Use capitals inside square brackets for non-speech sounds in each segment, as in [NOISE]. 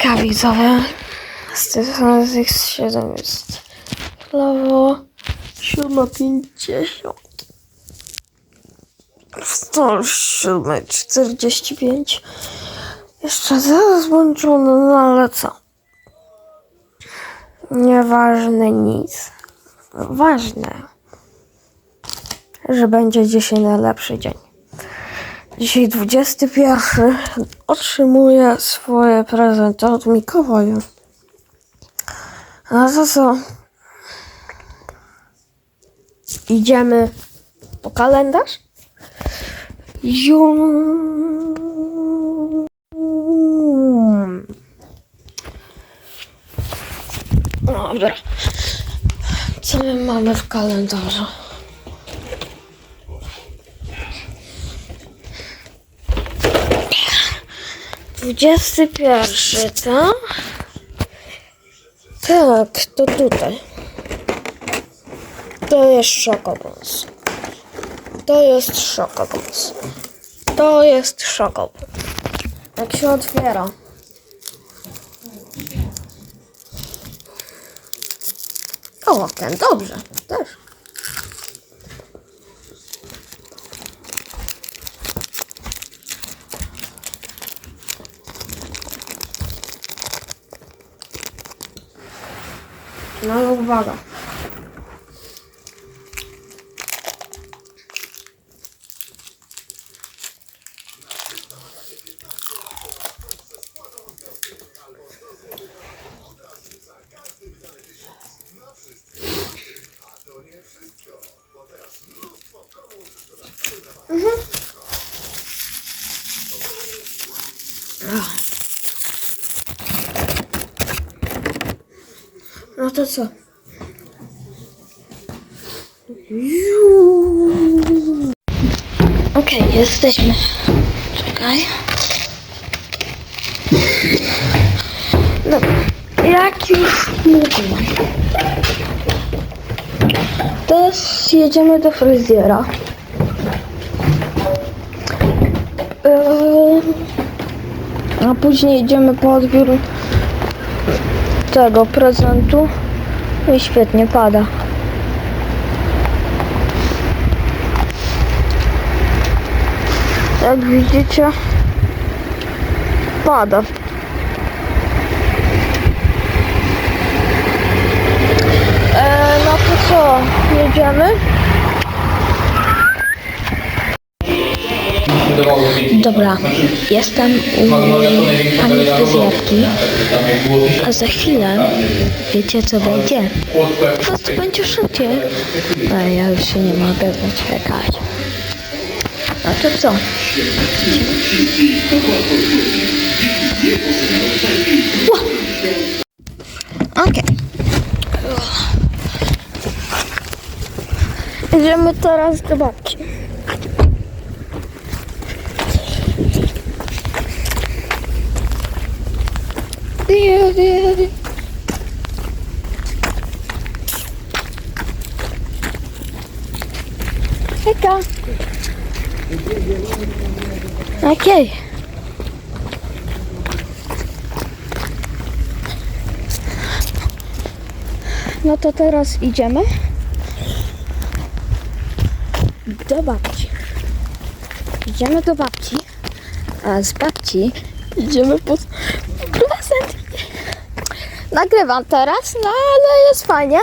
Hejka widzowie, z strony X7 jest lewo 7.50 Wstał 7.45 Jeszcze zaraz włączony, no ale co? Nieważne nic. Ważne, że będzie dzisiaj najlepszy dzień. Dzisiaj 21. Otrzymuję swoje prezenty od Mikołaja. A za co? Idziemy po kalendarz? Jum. Dobra. Co my mamy w kalendarzu? Dwudziesty pierwszy, tak? Tak, to tutaj. To jest szokobons. To jest szokobons. To jest szokobons. Jak się otwiera? O, ten dobrze, też. Uwaga. No to co? Okej, jesteśmy. Czekaj. Dobra. Jak już mówiłem. Teraz jedziemy do fryzjera. Eee, a później idziemy po odbiór tego prezentu. I świetnie pada. Jak widzicie, pada. E, no to co, jedziemy? Dobra, jestem u pani fryzjerki, a za chwilę wiecie co będzie? Po prostu będzie szybciej. A ja już się nie mogę doczekać. No to co? Okej. Idziemy teraz do babci. Hejka. Okej. No to teraz idziemy do babci. Idziemy do babci, a z babci idziemy po prezent. Nagrywam teraz, no ale jest fajnie.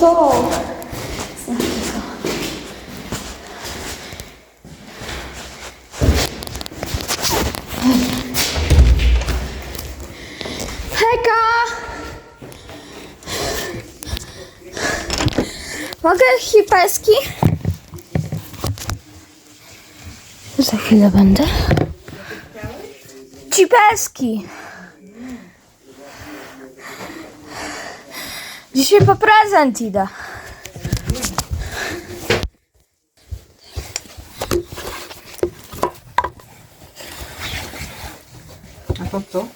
To. Znaczy to. Hejka! Mogę hipeski? Za chwilę będę. Cipeski. Dzisiaj po prezent idę. A to co?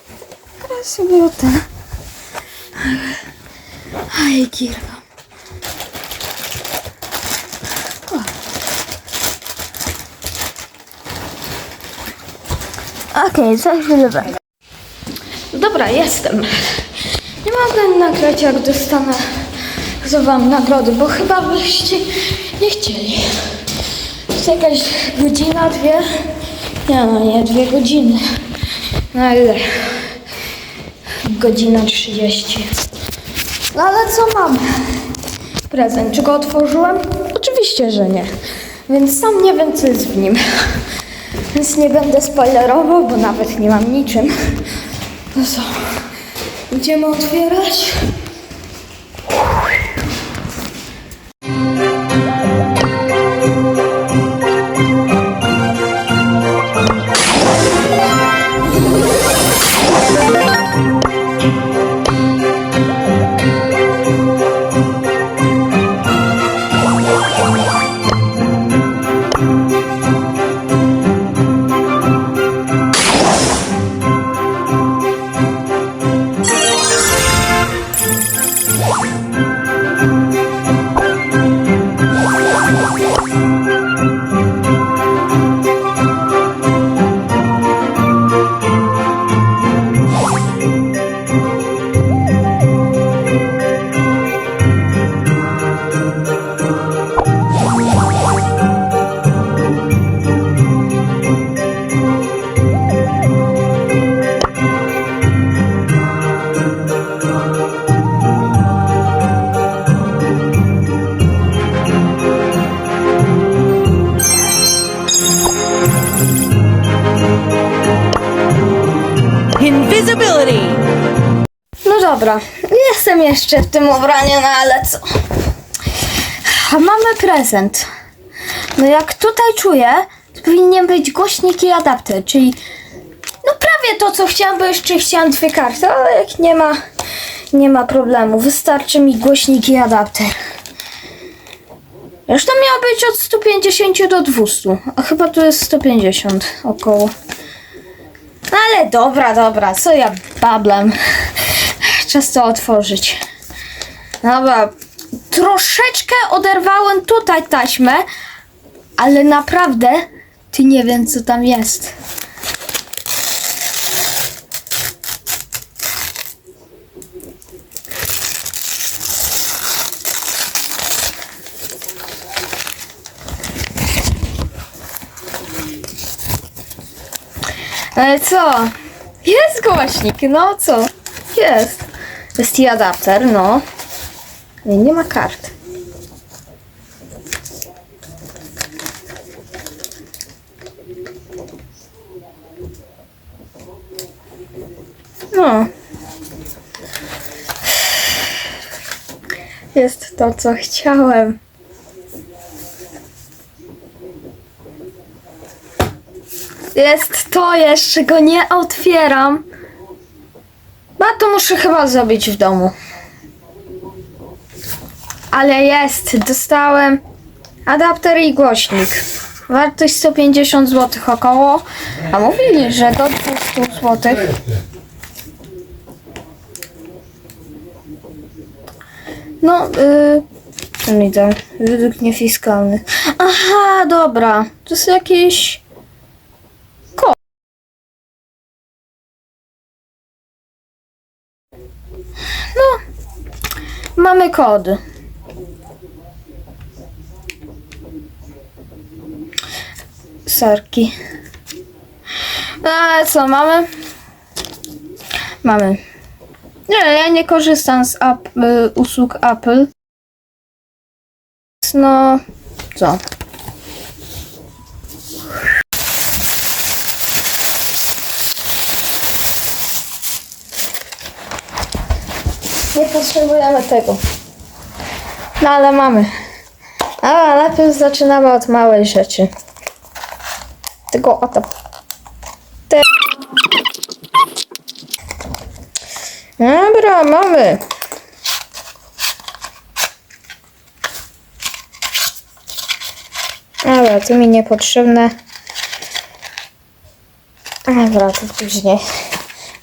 Ten. Aj, kirwa. Okej, za chwilę będę. Dobra, jestem. Nie mogę nagrać jak dostanę za wam nagrody, bo chyba byście nie chcieli. Jest jakaś godzina, dwie? Nie no, nie, dwie godziny. Na ile? Godzina 30. No ale co mam? Prezent. Czy go otworzyłem? Oczywiście, że nie. Więc sam nie wiem, co jest w nim. Więc nie będę spoilerował, bo nawet nie mam niczym. No co? Idziemy otwierać? Jeszcze w tym ubraniu, no ale co? A Mamy prezent. No jak tutaj czuję, to powinien być głośnik i adapter, czyli no prawie to, co chciałam, bo jeszcze chciałam dwie karty, ale jak nie ma, nie ma problemu. Wystarczy mi głośnik i adapter. Zresztą miało być od 150 do 200, a chyba tu jest 150 około. Ale dobra, dobra, co ja bablam. Czas to otworzyć. Dobra, troszeczkę oderwałem tutaj taśmę, ale naprawdę ty nie wiem co tam jest. Ale co? Jest głośnik, no co? Jest. Jest i adapter, no. Nie, nie ma kart. No. Jest to, co chciałem. Jest to, jeszcze go nie otwieram. No to muszę chyba zrobić w domu. Ale jest, dostałem adapter i głośnik. Wartość 150 zł około. A mówili, że do 200 zł. No, yy, co mi tam? Według niefiskalny. Aha, dobra. To jest jakieś Mamy kod. Sarki. A co mamy? Mamy. Nie, ja nie korzystam z app, y, usług Apple. no co? Nie potrzebujemy tego. No ale mamy. A najpierw zaczynamy od małej rzeczy. Tego oto. Te... Dobra, mamy. Dobra, to mi niepotrzebne. Dobra, to później.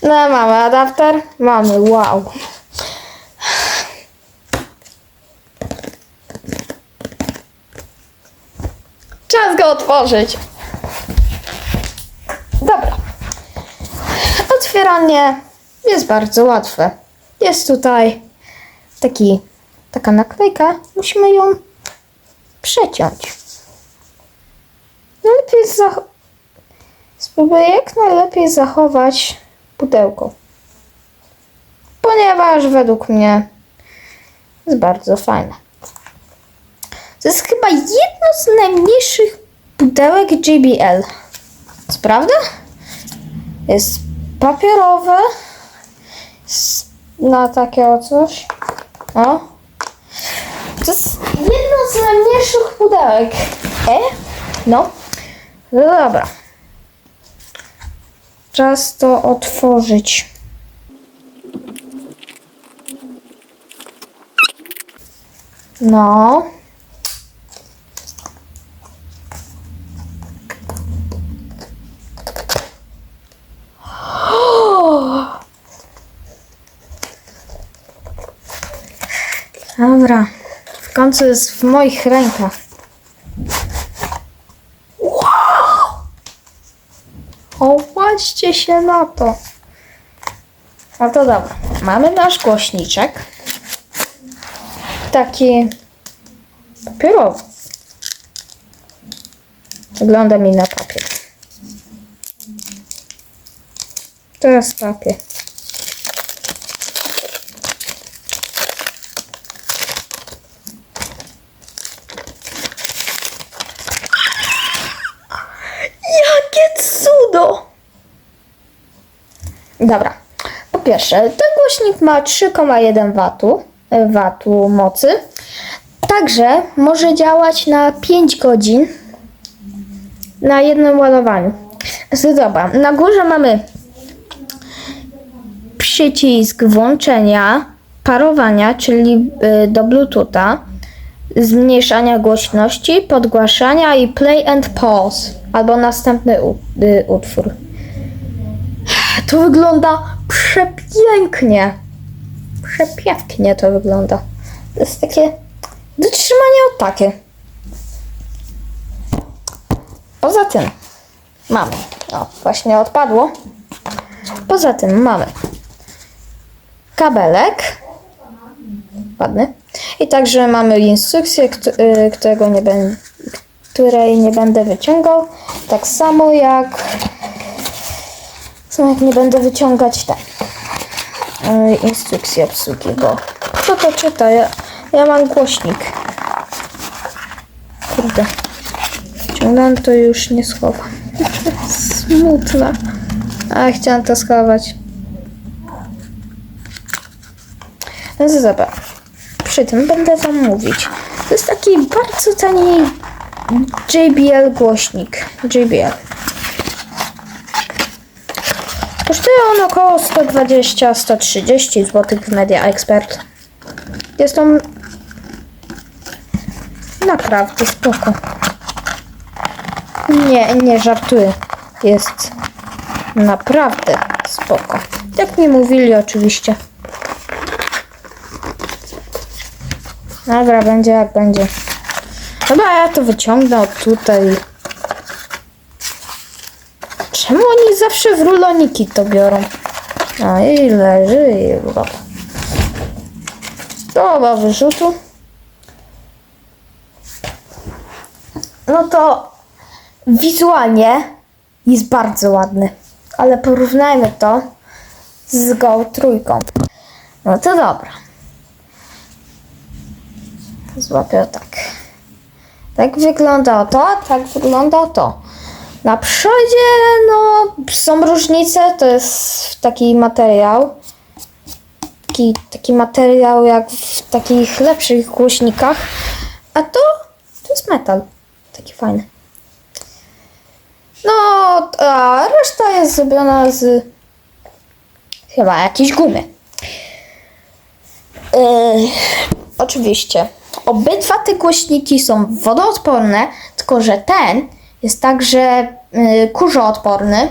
No mamy adapter. Mamy, wow. Czas go otworzyć. Dobra. Otwieranie jest bardzo łatwe. Jest tutaj taki, taka naklejka. Musimy ją przeciąć. Najlepiej spróbuję jak najlepiej zachować pudełko. Ponieważ według mnie jest bardzo fajne. To jest chyba jedno z najmniejszych pudełek JBL. Co prawda? Jest papierowe. Na takie coś. O. To jest jedno z najmniejszych pudełek. E? No. No dobra. Czas to otworzyć. No. Dobra. W końcu jest w moich rękach. O, patrzcie się na to. No to dobra. Mamy nasz głośniczek. Taki papierowy. Wygląda mi na papier. To jest papier. Jakie cudo! Dobra. Po pierwsze, ten głośnik ma 3,1 watu, watu mocy. Także może działać na 5 godzin na jednym ładowaniu. Dobra, na górze mamy przycisk włączenia, parowania, czyli y, do Bluetootha, zmniejszania głośności, podgłaszania i play and pause, albo następny y, utwór. To wygląda przepięknie. Przepięknie to wygląda. To jest takie do trzymania o takie. Poza tym mamy. O, właśnie odpadło. Poza tym mamy kabelek. Ładny. I także mamy instrukcję, y, którego nie będę, której nie będę wyciągał. Tak samo jak, samo jak nie będę wyciągać te y, instrukcje obsługi, bo kto to czyta? Ja, ja mam głośnik. Kurde. Ciągnąłem to już nie schowam. [LAUGHS] Smutne. A chciałam to schować. No dobra. Przy tym będę wam mówić. To jest taki bardzo tani JBL głośnik. JBL. Kosztuje on około 120-130 zł w Media Expert. Jest on naprawdę spoko. Nie, nie żartuję. Jest naprawdę spoko. Jak mi mówili oczywiście. Dobra, będzie jak będzie. Dobra, ja to wyciągnę od tutaj. Czemu oni zawsze w ruloniki to biorą? A i leży i dobra. Dobra, wyrzutu. No to wizualnie jest bardzo ładny. Ale porównajmy to z Go trójką. No to dobra. Złapię tak. Tak wygląda to, tak wygląda to. Na przodzie, no, są różnice, to jest taki materiał. Taki, taki materiał jak w takich lepszych głośnikach. A to, to jest metal. Taki fajny. No, a reszta jest zrobiona z chyba jakiejś gumy. Yy, oczywiście. Obydwa te głośniki są wodoodporne, tylko że ten jest także yy, kurzoodporny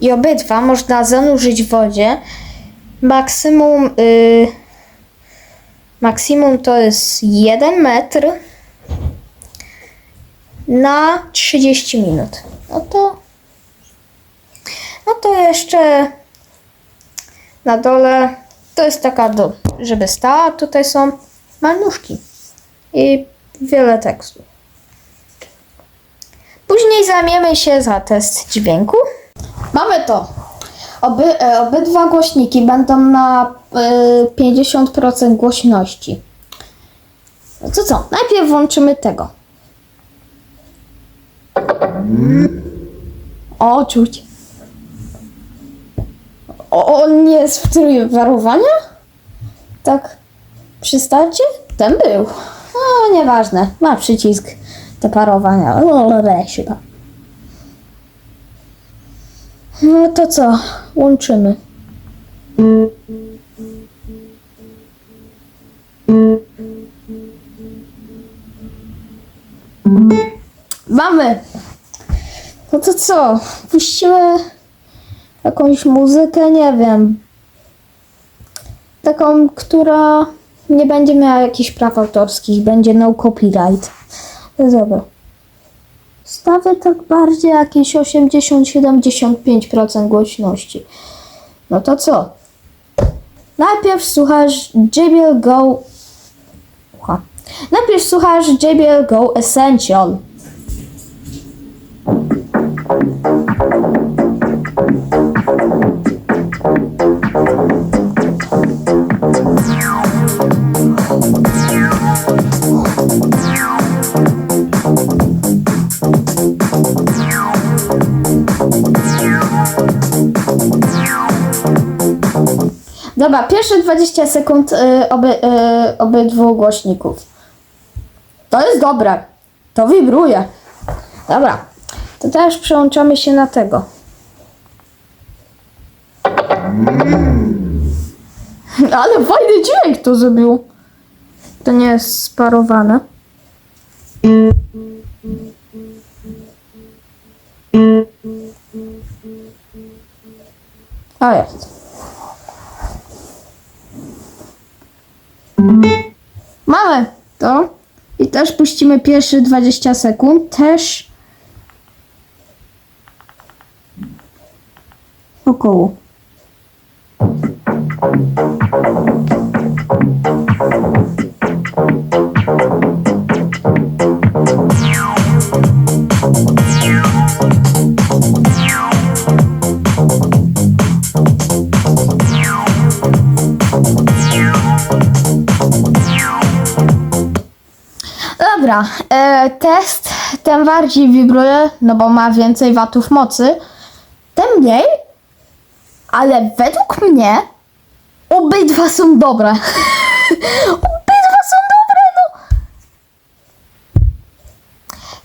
i obydwa można zanurzyć w wodzie. Maksimum, yy, maksimum to jest 1 metr na 30 minut. No to, no to jeszcze na dole to jest taka, do, żeby stała, tutaj są manuszki i wiele tekstu. Później zamiemy się za test dźwięku. Mamy to. Oby, e, obydwa głośniki będą na e, 50% głośności. No to co? Najpierw włączymy tego. O, czuć. O, on nie jest w trybie parowania? Tak przy starcie? Ten był. No, nieważne. Ma przycisk do parowania. Lolole, chyba. No to co? Łączymy. Mamy. No to co? Puścimy jakąś muzykę, nie wiem. Taką, która nie będzie miała jakichś praw autorskich, będzie no copyright. No dobra. Stawię tak bardziej jakieś 80-75% głośności. No to co? Najpierw słuchasz JBL Go. Ucha. Najpierw słuchasz JBL Go Essential. Dobra, pierwsze 20 sekund y, oby, y, obydwu głośników. To jest dobre. To wibruje. Dobra. To teraz przełączamy się na tego. Ale fajny dźwięk to zrobił. To nie jest sparowane. A jest. Mamy to. I też puścimy pierwsze 20 sekund. Też około. Dobra, e, test tym bardziej wibruje, no bo ma więcej watów mocy, tym mniej, ale według mnie obydwa są dobre. [LAUGHS] obydwa są dobre, no.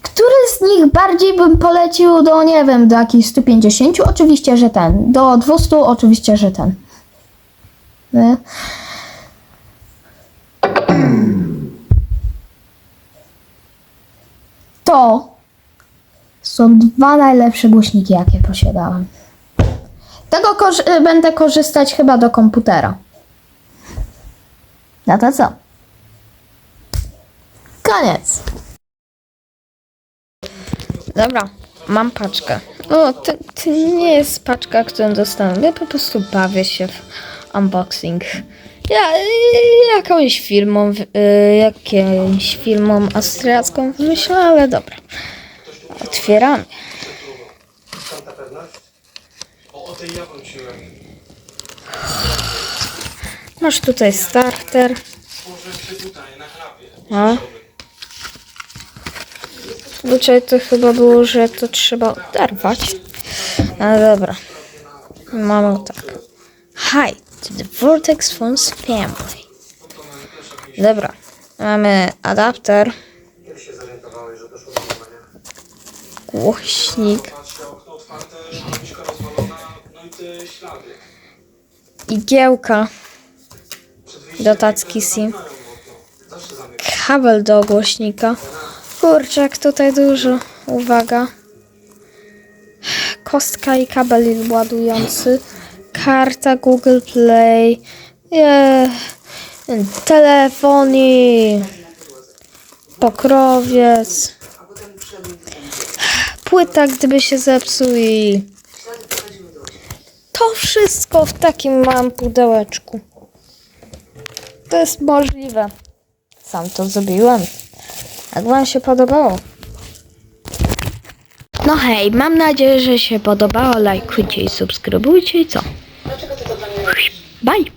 Który z nich bardziej bym polecił do, nie wiem, do jakichś 150? Oczywiście, że ten. Do 200? Oczywiście, że ten. Nie? Są dwa najlepsze głośniki, jakie posiadałem. Tego y, będę korzystać chyba do komputera. No to co? Koniec. Dobra, mam paczkę. O, to, to nie jest paczka, którą dostałem. Ja po prostu bawię się w unboxing. Ja jakąś firmą, y, jakąś firmą austriacką myślę, ale dobra. Otwieramy. Masz tutaj starter. Położyłem się tutaj, na chlapie. No. Zwyczaj to chyba było, że to trzeba oderwać. No dobra. Mamy tak. To the Vortex Phones family. Dobra. Mamy adapter, głośnik, igiełka, Do tacki SIM. kabel do głośnika. Kurczak, tutaj dużo. Uwaga. Kostka i kabel ładujący. Karta Google Play. Telefoni. Pokrowiec. Płyta, gdyby się zepsuł i... To wszystko w takim małym pudełeczku. To jest możliwe. Sam to zrobiłem. Jak wam się podobało? No hej, mam nadzieję, że się podobało. Lajkujcie i subskrybujcie i co? Bye!